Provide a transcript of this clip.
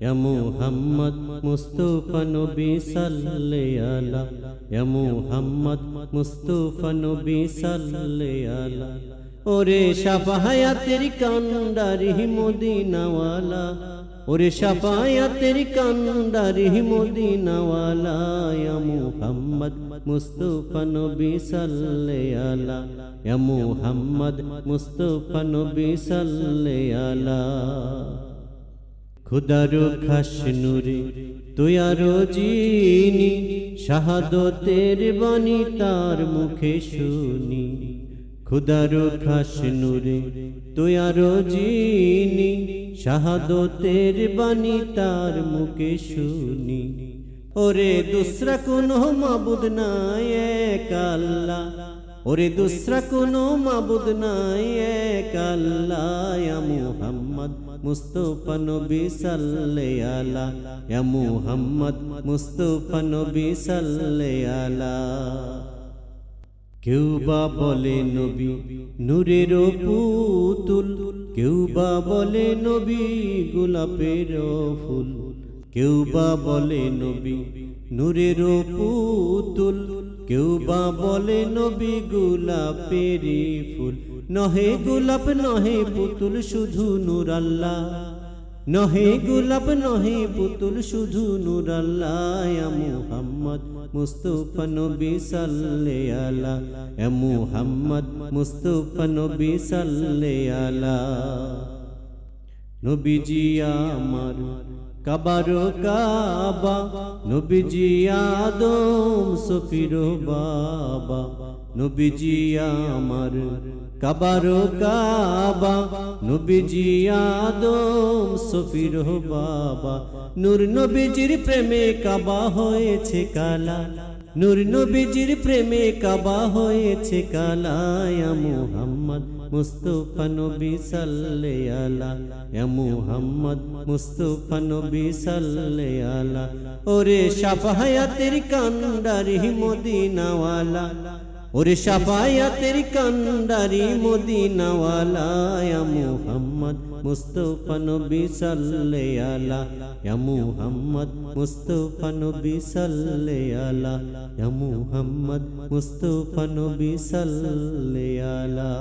يا محمد مصطفى نبي صلى على يا محمد مصطفى نبي صلى على ওরে সাফায়াতের কান্ডারি মদিনাওয়ালা ওরে সাফায়াতের কান্ডারি মদিনাওয়ালা ইয়া মুহাম্মদ মুস্তাফা নবী সাল্লাল্লাহু আলা ইয়া মুহাম্মদ মুস্তাফা নবী সাল্লাল্লাহু আলা খুদারো খাস নুরে তুয়ারো জিনি, শাহাদতের বাণী তার মুখে শুনি। খুদারো খাস নুরে তুয়ারো জিনি, শাহাদতের বাণী তার মুখে শুনি। ওরে দুসরা কোনো মাবুদ নাই এক আল্লাহ, ওরে দুসরা কোনো মাবুদ নাই এক আল্লাহ মুহাম্মদ। মুস্তাফা নবী সাল্লাল্লাহু। আলা ইয়া মুহাম্মদ মুস্তাফা কেউ বা বলে নবী নূরের পুতুল। কেউ বা বলে নবী গোলাপের ফুল। কেউ বা বলে নবী নূরের পুতুল। কেউ বা বলে নবী গোলাপের ফুল। নহে গোলাপ, নহে পুতুল, শুধু নূর আল্লাহ। নহে গোলাপ, নহে পুতুল, শুধু নূর আল্লাহ। মুহাম্মদ মুস্তাফা নবী সাল্লাল্লাহু। আলা ইয়া মুহাম্মদ মুস্তাফা নবী সাল্লাল্লাহু। আলা নবীজি আমার কাবার কাবা, নবীজি আদম, সফির বাবা। নবীজি আমার কাবারো কাবা, নবীজি আদম, সফির বাবা। নূর নবীজির প্রেমে কাবা হয়েছে কালা। নূর নবীজির প্রেমে কাবা হয়েছে কালায় মুহাম্মদ মুস্তফা নবী সাল্লে আলা ইয়া মুহাম্মদ মুস্তফা নবী সাল্লে আলা ওরে শাফায়াতের কান্ডারি মদিনাওয়ালা। ওরে সাফায়াতের কান্ডারি মদিনাওয়ালা ইয়া মুহাম্মদ মুস্তাফা নবী সাল্লাল্লাহু আলা ইয়া মুহাম্মদ মুস্তাফা নবী সাল্লাল্লাহু আলা ইয়া মুহাম্মদ মুস্তাফা আলা